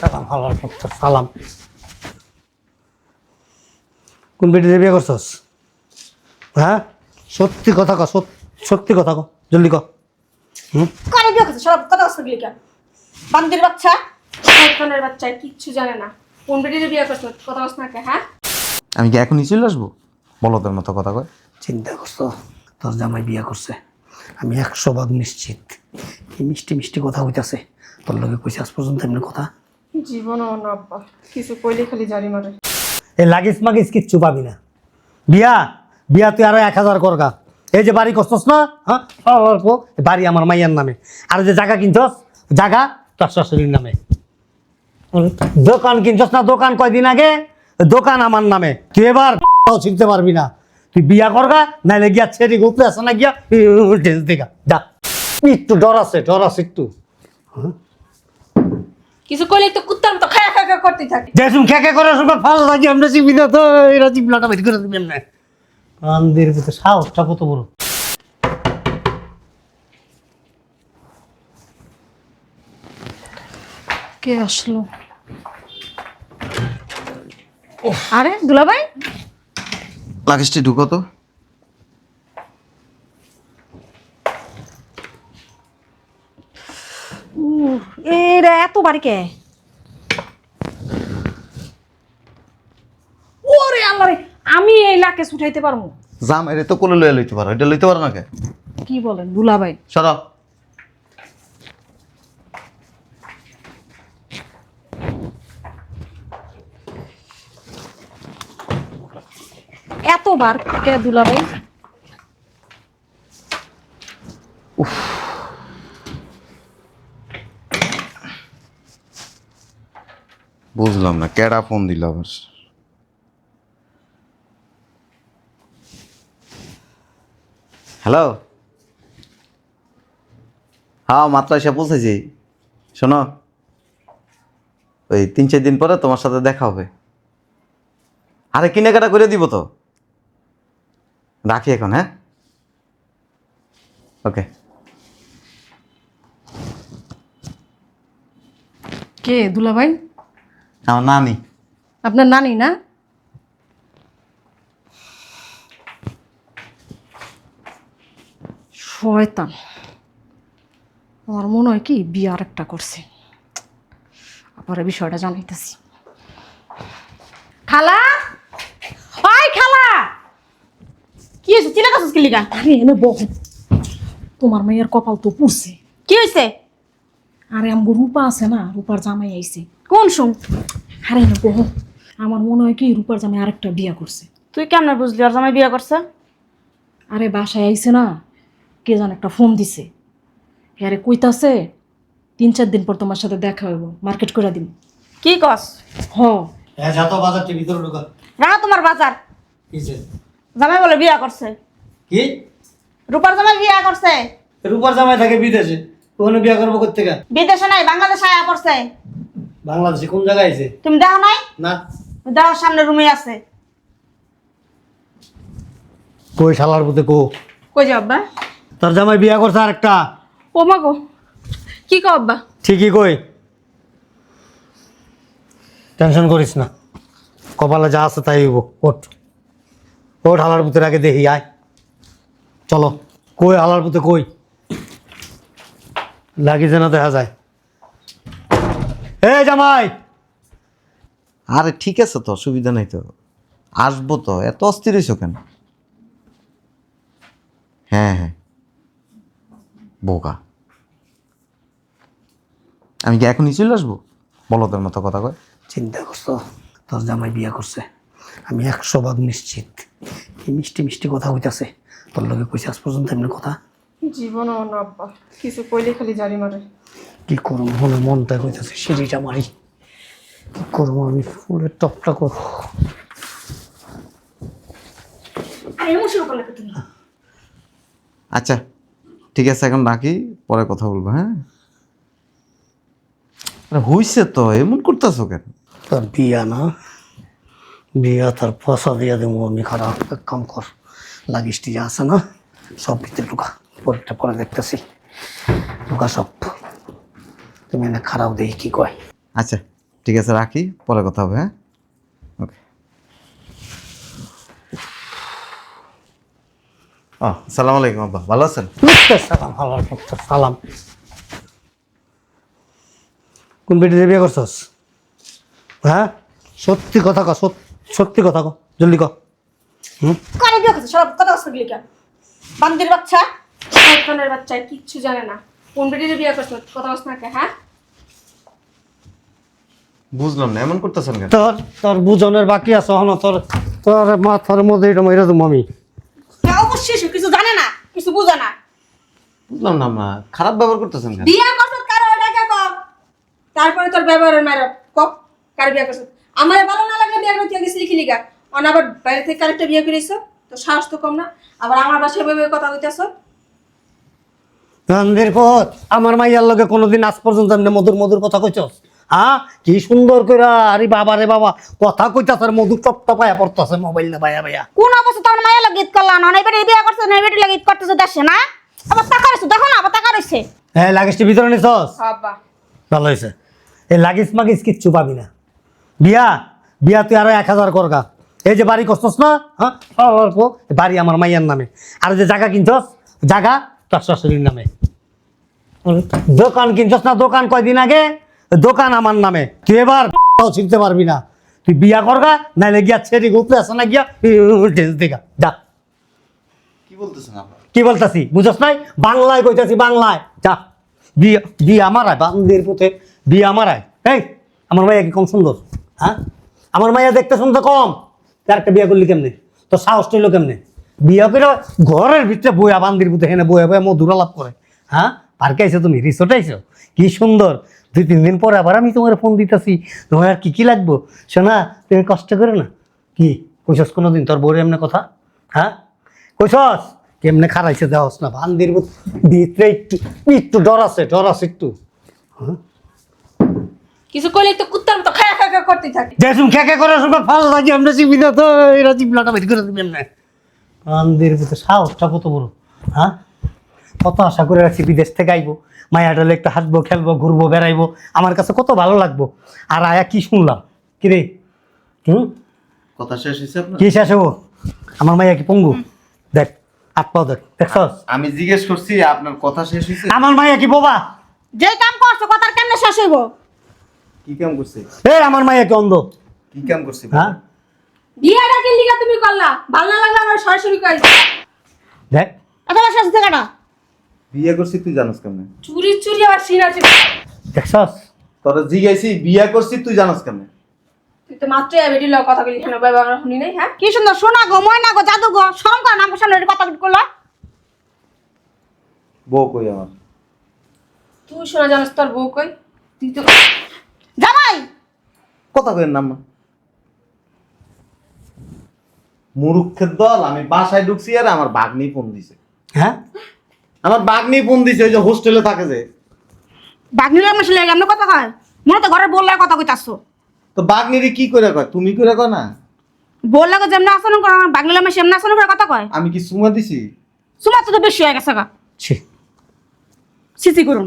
সালাম হালার সালাম। কোন বেটি বিয়ে করছস? হ্যাঁ? সত্যি কথা ক সত্যি কথা ক জলদি ক। বিয়ে সব কথা গেলি কেন বান্দির বাচ্চা? শয়তানের বাচ্চা কিচ্ছু জানে না। কোন বেটির বিয়ে করছে কথা না কে হ্যাঁ? আমি কি এখনই চলে আসব? বলদের মতো কথা কয়। চিন্তা করছ তোর জামাই বিয়ে করছে। আমি একশো ভাগ নিশ্চিত। এই মিষ্টি মিষ্টি কথা হইতাছে তোর লগে কইছে আজ পর্যন্ত এমনি কথা হ্যাঁ? দোকান কিনছস না, দোকান কয়দিন আগে? দোকান আমার নামে। তুই এবার চিনতে পারবি না। তুই বিয়া করগা, নাইলে গিয়া ছেড়ে উপরে আসে না গিয়া দেখা। যা। একটু ডর আছে ডর আছে একটু। কিছু কইলে তো কুত্তার মতো খায়া খায়া খায়া করতেই থাকে। দেখুন কে কে করে সবাই ফাল লাগি আমরা চিবি তো এরা চিবলাটা বের করে দিবেন না কান্দের ভিতরে সাহসটা কত বড়। কে আসলো? আরে দুলাভাই? লাগেজটি ঢুকো তো। এরা এত বাড়ি কে? ওরে আল্লাহ রে আমি এই লাকেশ উঠাইতে পারব? জাম এর তো কোলে লইয়া লইতে পারো এটা লইতে পারো না কে? কি বলেন দুলাভাই? সরাও এতবার কে দুলাভাই? বুঝলাম না কেডা ফোন দিল আবার? হ্যালো? হ্যাঁ মাত্র এসে পৌঁছেছি। শোনো ওই তিন চার দিন পরে তোমার সাথে দেখা হবে। আরে কেনাকাটা করে দিব তো। রাখি এখন হ্যাঁ? ওকে। কে দুলাভাই? আমার নানি। আপনার নানি না? শয়তান। আমার মনে হয় কি বিয়ে আর একটা করছে। আবার বিষয়টা জানাইতেছি। খালা? ওই খালা! কি হয়েছে? চিনা কাছিস কি লিগা? আরে এনে বহ তোমার মেয়ের কপাল তো পুড়ছে। কি হয়েছে? আরে আমগো রূপা আছে না রূপার জামাই আইছে। কোন শুন আরে এনে বহ আমার মনে হয় কি রূপার জামাই আরেকটা বিয়ে করছে। তুই কেমন বুঝলি আর জামাই বিয়ে করছে? আরে বাসায় আইছে না কে যেন একটা ফোন দিছে। আরে কইতাছে তিন চার দিন পর তোমার সাথে দেখা হইব মার্কেট করে দিন কি কস? হ। হ্যাঁ যা তো বাজারটি ভিতরে ঢোকা। রাখা তোমার বাজার। কিসে জামাই বলে বিয়ে করছে। কি? রূপার জামাই বিয়ে করছে। রূপার জামাই থাকে বিদেশে। ওখানে বিয়ে করব কোথেকে বিদেশে নাই বাংলাদেশে আয়া করছে বাংলাদেশে কোন জায়গায় আছে? তুমি দেখো নাই? না। দেখো সামনে রুমে আছে। কই শালার বুতে কো? কই যাও আব্বা? তোর জামাই বিয়ে করছে আর একটা ও মা গো কি কো আব্বা? ঠিকই কই। টেনশন করিস না। কপালে যা আছে তাই হইব ওঠ। ওঠ হালার পুতের আগে দেখি আয়। চলো। কই হালার পুতে কই? লাগি যেন দেখা যায়। এ জামাই! আরে ঠিক আছে তো অসুবিধা নাই তো। আসব তো এত অস্থির হয়েছো কেন? হ্যাঁ হ্যাঁ। বোকা। আমি কি এখনই চলে আসব? বলদের মতো কথা কয়। চিন্তা করছ তোর জামাই বিয়ে করছে। আমি একশো ভাগ নিশ্চিত। এই মিষ্টি মিষ্টি কথা হইতাছে। তোর লগে কইছে আজ পর্যন্ত এমনি কথা জীবনও না আব্বা কিছু কইলে খালি জারি মারে। কি করব? মনে মনটা কইতাছে সিঁড়িটা মারি। কি করব আমি? ফুলের টপটা করব। আচ্ছা ঠিক আছে এখন রাখি পরে কথা বলব হ্যাঁ? আরে হইছে তো এমন করতেছো কেন? তোর বিয়া না? বিয়া তার পয়সা দিয়া দেবো আমি খারাপ এক কাম কর। লাগিসটি যা আছে না সব ভিতরে ঢুকা। পরেরটা পরে দেখতেছি। ঢুকা সব তুমি এনে খারাপ দেখি কি কয়। আচ্ছা ঠিক আছে রাখি পরে কথা হবে হ্যাঁ? ওকে ও সালাম আলাইকুম আব্বা। ভালো আছেন? সালাম পুত্র, সালাম। কোন বেটিতে বিয়ে করছস? হ্যাঁ? সত্যি কথা ক সত্যি কথা ক জলদি ক। হুম? কারে বিয়ে করছ সব কথা বান্দির বাচ্চা? শয়তানের বাচ্চা কিচ্ছু জানে না। কোন বেটিতে বিয়ে করছ কথা বলছ না হ্যাঁ? বুঝলাম না এমন করতেছেন কেন? তোর তোর বুঝনের বাকি আছে হন তোর তোর মাথার মধ্যে এটা মরে দেবো আমি। অবশ্যই সে কিছু জানে না কিছু বুঝে না। বুঝলাম না মা খারাপ ব্যবহার করতেছেন কেন? বিয়ে করছ কারও ওটাকে ক তারপরে তোর ব্যবহারের মায়ের ক কার বিয়ে করছ? আমার ভালো না লাগলে বিয়ে করতে গেছি লিখি লিখা অন আবার বাইরে থেকে কারেক্টটা বিয়ে করেছ? তো সাহস তো কম না। আবার আমার বাসায় ভেবে কথা কইতেছো? গান্ধীর পথ। আমার মাইয়ার লগে কোনোদিন আজ পর্যন্ত এমনি মধুর মধুর কথা কইছস? হ্যাঁ? কি সুন্দর করে আরে বাবা রে বাবা কথা কইতাছ আর মধুর টপ টপায়া পড়তাছে মোবাইল না ভাইয়া ভাইয়া। কোন অবস্থা? তোমার মায়ের লাগে ঈদ করলাম না? এবারে বিয়ে করছে না এবারে লাগে ঈদ করতেছে দেশে না? আবার টাকা রয়েছে দেখো না আবার টাকা রয়েছে। হ্যাঁ লাগেজটি ভিতরে নিছস? আব্বা ভালো হয়েছে এই লাগিস মাগিস কিচ্ছু পাবি না। বিয়া বিয়া তুই আরও এক হাজার করগা। এই যে বাড়ি করছস না? হ্যাঁ? বাড়ি আমার মাইয়ার নামে। আর যে জায়গা কিনছস? জায়গা তোর শাশুড়ির নামে। দোকান কিনছস না? দোকান কয়দিন আগে? দোকান আমার নামে। তুই এবার চিনতে পারবি না। তুই বিয়া করগা নাইলে গিয়া ছেড়ে উপরে আসে না গিয়া টেন্স দেখা যা। কি বলতেছেন কি বলতাছি? বুঝছ নাই? বাংলায় কইতাছি বাংলায়। যা। বিয়া বিয়া আমার আয় বান্দির পুতে। বিয়া আমার আয়। এই আমার মাইয়া কি কম সুন্দর? হ্যাঁ? আমার মাইয়া দেখতে সুন্দর কম। তার একটা বিয়ে করলি কেমনে? তো সাহস টইল কেমনে? বিয়া করে ঘরের ভিতরে বইয়া বান্দির পুতে হেনে বইয়া বইয়া মধুরা লাভ করে। হ্যাঁ? পার্কে আইছো তুমি রিসোর্টে আইছো? কি সুন্দর। দুই তিন দিন পরে আবার আমি তোমার ফোন দিতেছি তোমার আর কি কি লাগবো? শোনা তুমি কষ্ট করে না। কি কইছস কোনোদিন তোর বউর এমনি কথা? হ্যাঁ? কইছস? কেমনে খারাইছে দেওয়াস না বান্দির ভূত ভিতরে একটু একটু ডর আছে ডর আছে একটু। কিছু করলে তো কুত্তার মতো খায়া খায়া করতেই থাকে। যে তুমি খেকে করে সঙ্গে ফাল লাগে আমরা না তো এরা চিপলাটা বের করে দিবেন না বান্দির ভূত সাহসটা কত বড় হ্যাঁ? কত আশা করে রাখছি বিদেশ থেকে আইবো। মায়াডলে একটু হাঁটবো খেলব ঘুরবো বেড়াইবো। আমার কাছে কত ভালো লাগবো। আর আয়া কি শুনলাম? কিরে হুম? কথা শেষ হয়েছে আপনার? কি শেষ হব? আমার মাইয়া কি পঙ্গু? দেখ পাও দেখ দেখছস? আমি জিজ্ঞেস করছি আপনার কথা শেষ হয়েছে? আমার মাইয়া কি বোবা? যে কাম করছ কথার কেন শেষ হইব? কি কাম করছে? এ আমার মাইয়া কি অন্ধ? কি কাম করছে হ্যাঁ? বিয়েটা কি লিখা তুমি করলা? ভালো না লাগলে আমার সরাসরি কই দেখ। এত শেষ জায়গাটা বিয়ে করছি তুই জানোস কেমনে? চুরি চুরি আবার সিনা চুরি দেখছস? তোরা জিজ্ঞাসি বিয়ে করছি তুই জানোস কেমনে? তুই তো মাত্র বেটি লগ কথা বলি কেন? বাবা আমরা শুনি নাই হ্যাঁ? কি সুন্দর সোনা গো ময়না গো জাদু গো শরম করে না আমার সামনে কথা করল? বউ কই আমার? তুই শোনা জানিস তোর বউ কই? তুই তো জামাই! কথা কইেন নাম মুরুক্ষের দল আমি বাসায় ঢুকছি আর আমার বাগনি ফোন দিছে। হ্যাঁ? আমার বাগনি ফোন দিছে ওই যে হোস্টেলে থাকে যে। বাগনির আমার ছেলে এমন কথা কয়? মনে তো ঘরে বললে কথা কইতাছো। তো বাগনিরে কি করে কয়? তুমি করে কয় না? বললে গো যেমন আচরণ করে আমার বাগনির আমার সেমন আচরণ করে কথা কয়? আমি কি সুমা দিছি? সুমার তো বেশি হয়ে গেছে গা। ছি। সিসি করুন।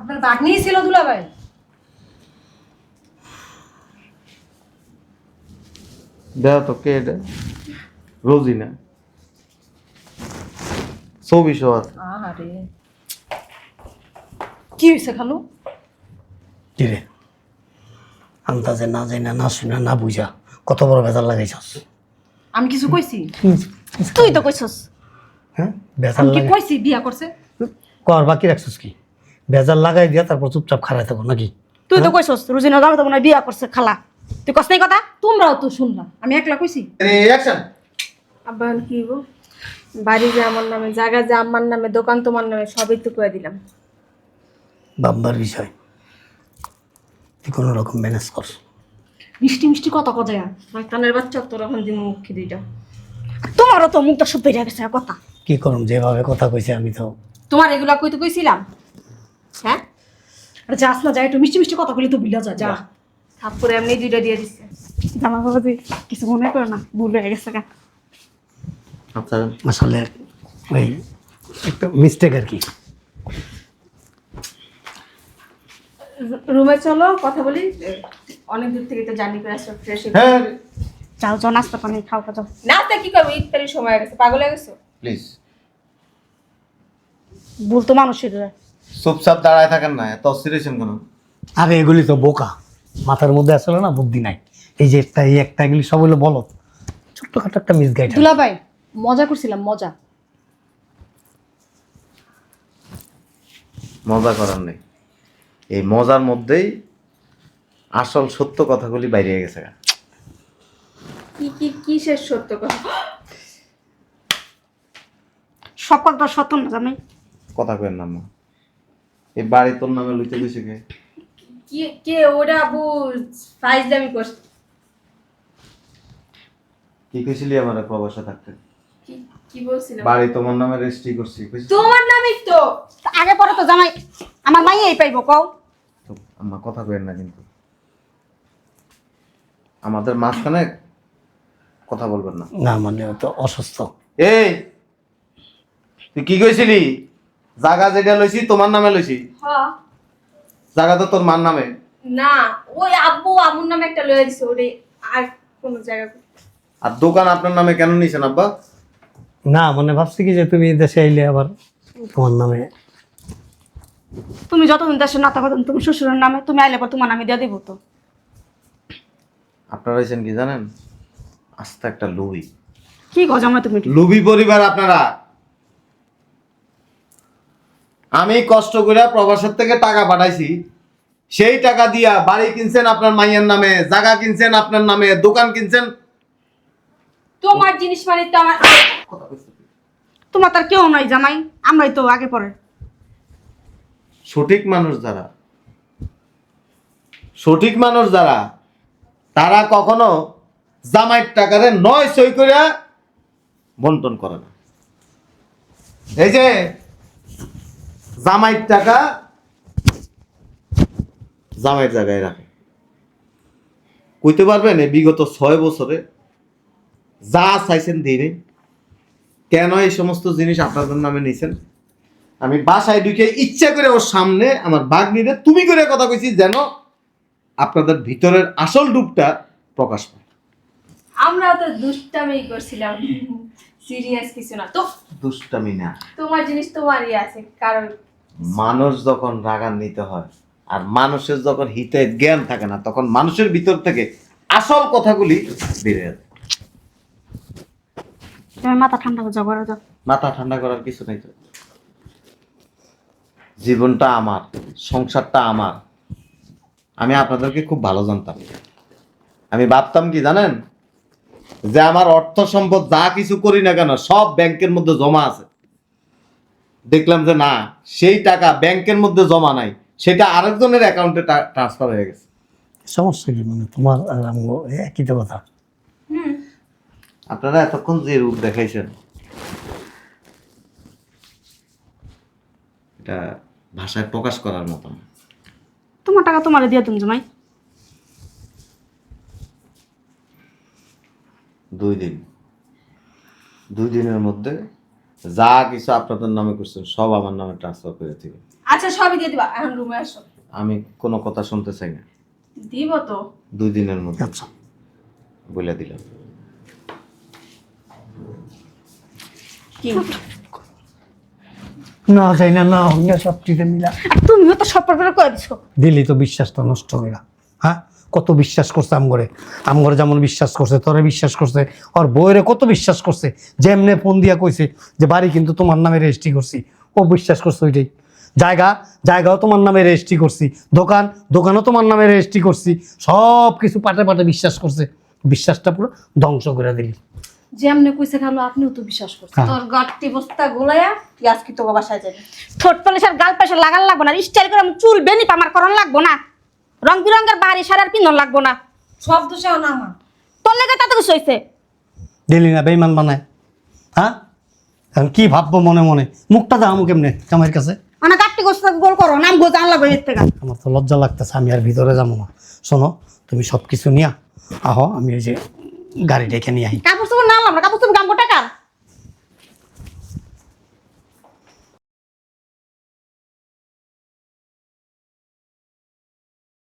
আপনার বাগনি ছিল দুলাভাই? দেখ তো কে এটা? রোজিনা। চব্বিশ আছে। আহারে কি হয়েছে খালু? কিরে আন্দাজে না যাই না না শুনে না বুঝা কত বড় বেজার লাগাইছস আমি কিছু? কইছি তুই তো কইছস হ্যাঁ বেজার কি কইছি বিয়া করছে কর বাকি রাখছস কি? বেজার লাগাই দিয়া তারপর চুপচাপ খারাই থাকো নাকি তুই তো কইছস রুজিনা জানো তো মনে বিয়া করছে খালা। তুই কস নাই কথা? তোমরাও তো শুনলা। আমি একলা কইছি অ্যাকশন আব্বা কি গো বাড়ি যে আমার নামে জায়গা যে আমার নামে দোকান তোমার নামে সবই তো করে দিলাম। বাম্বার বিষয়। তুই কোনো রকম ম্যানেজ কর। মিষ্টি মিষ্টি কথা কজায়া কানের বাচ্চা তোর এখন দিন মুখ দুইটা তোমারও তো মুখটা সব বেরিয়ে গেছে কথা। কি করুম যেভাবে কথা কইছে আমি তো তোমার এগুলা কইতে কইছিলাম? হ্যাঁ? আর যাস না যাই একটু মিষ্টি মিষ্টি কথা বলি তো বিলা যা যা। থাপ্পড়ে এমনি দুইটা দিয়ে দিচ্ছে জামা বাবাজি কিছু মনে করে না ভুল হয়ে গেছে আচ্ছা আসলে ওই একটু মিস্টেক আর কি। রুমে চলো কথা বলি। অনেক দূর থেকে তো জার্নি করে আসছো ফ্রেশ হ্যাঁ যাও যাও নাস্তা পানি খাও খাও নাস্তা কি করব? ইফতারির সময় হয়ে গেছে। পাগল হয়ে গেছো? প্লিজ বলতো মানুষের। চুপচাপ দাঁড়ায় থাকেন না এত অস্থিরেছেন কেন? আরে এগুলি তো বোকা। মাথার মধ্যে আসলে না বুদ্ধি নাই। এই যে একটা এই একটা এগুলি সব হলো বলো ছোট্টখাটো একটা মিস গাইড দুলাভাই মজা করছিলাম মজা। মজা করার নেই। এই মজার মধ্যেই আসল সত্য কথাগুলি বাইরে গেছে। গা। কি কি কিসের সত্য কথা? সব কথা সত্য না জামাই কথা কেন নাম এই বাড়ি তোর নামে লইতে গেছে কে? কি কে ওরা আবু? ফাইজ দামি করছে। কি কইছিলি আমার প্রবাসে থাকতে? কি কি বলছিলাম? বাড়ি তোমার নামে রেজিস্ট্রি করছি তোমার নামই তো? আগে পরে তো জামাই আমার মাই এই পাইবো কও। আম্মা কথা কইেন না কিন্তু। আমাদের মাঝখানে কথা বলবেন না। না মানে তো অসুস্থ। এই তুই কি কইছিলি? জায়গা যেটা লইছি তোমার নামে লইছি। হ্যাঁ জায়গা তো তোর মার নামে। না ওই আব্বু আমুর নামে একটা লয়ে দিছে ওরে আর কোন জায়গা আর দোকান আপনার নামে কেন নিছেন আব্বা? না মানে ভাবছি কি যে তুমি দেশে আইলে আবার তোমার নামে। তুমি যতদিন দেশে না থাকো তুমি শ্বশুরের নামে তুমি আইলে পর তোমার নামে দিয়ে দিব তো। আপনারা হয়েছেন কি জানেন? আস্তে একটা লুবি। কি গো জামাই তুমি? লুবি পরিবার আপনারা। আমি কষ্ট করে প্রবাসের থেকে টাকা পাঠাইছি। সেই টাকা দিয়া বাড়ি কিনছেন আপনার মাইয়ের নামে জায়গা কিনছেন আপনার নামে দোকান কিনছেন তোমার জিনিস মানে তো আমার তোমার তার কেউ নাই জামাই আমরাই তো আগে পরে। সঠিক মানুষ যারা সঠিক মানুষ যারা তারা কখনো জামাইয়ের টাকারে নয় সই করে বন্টন করে না। এই যে জামাইয়ের টাকা জামাইয়ের জায়গায় রাখে। কইতে পারবেন এই বিগত ছয় বছরে যা চাইছেন দিনে। কেন এই সমস্ত জিনিস আপনাদের নামে নিয়েছেন আমি বাসায় ঢুকে ইচ্ছা করে ওর সামনে আমার বাঘ নিলে তুমি করে কথা কইছি যেন আপনাদের ভিতরের আসল রূপটা প্রকাশ পায়। আমরা তো দুষ্টামি করছিলাম। সিরিয়াস কিছু না। তো দুষ্টামি না। তোমার জিনিস তোমারই আছে কারণ মানুষ যখন রাগান্বিত হয় আর মানুষের যখন হিতে জ্ঞান থাকে না তখন মানুষের ভিতর থেকে আসল কথাগুলি বেড়ে যায়। তুমি মাথা ঠান্ডা করে যাও ঘরে যাও। মাথা ঠান্ডা করার কিছু নেই তো। জীবনটা আমার সংসারটা আমার। আমি আপনাদেরকে খুব ভালো জানতাম। আমি ভাবতাম কি জানেন? যে আমার অর্থ সম্পদ যা কিছু করি না কেন সব ব্যাংকের মধ্যে জমা আছে। দেখলাম যে না সেই টাকা ব্যাংকের মধ্যে জমা নাই সেটা আরেকজনের অ্যাকাউন্টে ট্রান্সফার হয়ে গেছে। সমস্যা কি মানে তোমার আর একই কথা। আপনারা এতক্ষণ যে রূপ দেখাইছেন এটা ভাষায় প্রকাশ করার মতো না তোমার টাকা তোমারে দিয়ে তুমি জামাই। দুই দিন। দুই দিনের মধ্যে যা কিছু আপনাদের নামে করছেন সব আমার নামে ট্রান্সফার করে দিবেন। আচ্ছা সবই দিয়ে দিবা। এখন রুমে আসো। আমি কোনো কথা শুনতে চাই না। দিব তো। দুই দিনের মধ্যে। আচ্ছা। বলে দিলাম। কি? না চাই না না অন্য সব চিঠে মিলা তুমিও তো সব করে করে দিছো দিলি তো বিশ্বাসটা নষ্ট গেল। হ্যাঁ? কত বিশ্বাস করছে আমগরে? আমগরে যেমন বিশ্বাস করছে তোরে বিশ্বাস করছে ওর বইরে কত বিশ্বাস করছে। যেমনে ফোন দিয়া কইছে যে বাড়ি কিন্তু তোমার নামে রেজিস্ট্রি করছি। ও বিশ্বাস করছে ওইটাই। জায়গা জায়গাও তোমার নামে রেজিস্ট্রি করছি। দোকান দোকানও তোমার নামে রেজিস্ট্রি করছি। সব কিছু পাটে পাটে বিশ্বাস করছে। বিশ্বাসটা পুরো ধ্বংস করে দিলি। যেমনে কইছে খালো আপনিও তো বিশ্বাস করছেন। হ্যাঁ। তোর গাঠটি বস্তা গোলায়া তুই আজকে তোকে বাসায় যাবি ঠোঁট পলিশ আর গাল পাশে লাগান লাগবো না স্টাইল করে চুল বেনি আমার করন লাগবো না। রং বিরঙ্গের বাড়ি সারার পিন্ধন লাগবো না। সব দোষেও না আমার। তোর লেগে তাতে কিছু হয়েছে দিলি না বেইমান বানায়। হ্যাঁ? এখন কি ভাববো মনে মনে? মুখটা দাও কেমনে জামাইয়ের কাছে। মানে গাঠটি গোস্ত গোল করো নাম গোজ আনলা বইয়ের থেকে আমার তো লজ্জা লাগতেছে আমি আর ভিতরে যাব না। শোনো তুমি সব কিছু নিয়া আহ আমি ওই যে গাড়ি ডেকে নিয়ে আই। কাপড় চোপড় না আনলাম না কাপড় চোপড় গামবো টাকা